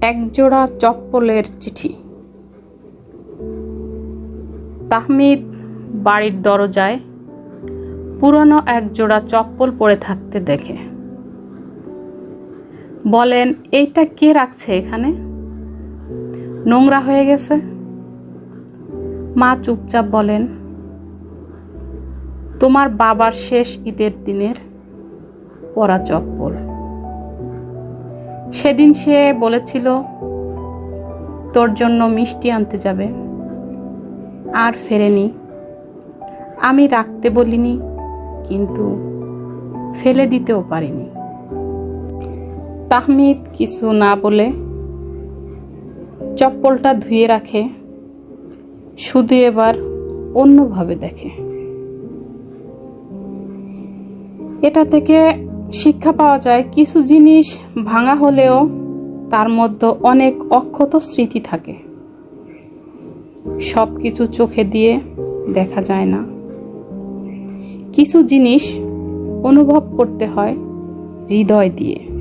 একজোড়া চপ্পলের চিঠি। তাহমিদ বাড়ির দরজায় পুরনো একজোড়া চপ্পল পরে থাকতে দেখে। বলেন, এইটা কে রাখছে এখানে? নোংরা হয়ে গেছে? মা চুপচাপ বলেন, তোমার বাবার শেষ ঈদের দিনের পরা চপ্পল। সেদিন সে বলেছিল, তোর জন্য মিষ্টি আনতে যাবে। আর ফেরেনি। আমি রাখতে বলিনি, কিন্তু ফেলে দিতেও পারিনি। তাহমিদ কিছু না বলে চপ্পলটা ধুয়ে রাখে, শুধু এবার অন্যভাবে দেখে। এটা থেকে শিক্ষা পাওয়া যায় কিছু জিনিস ভাঙা হলেও তার মধ্যে অনেক অক্ষত স্মৃতি থাকে। সব কিছু চোখে দিয়ে দেখা যায় না। কিছু জিনিস অনুভব করতে হয় হৃদয় দিয়ে।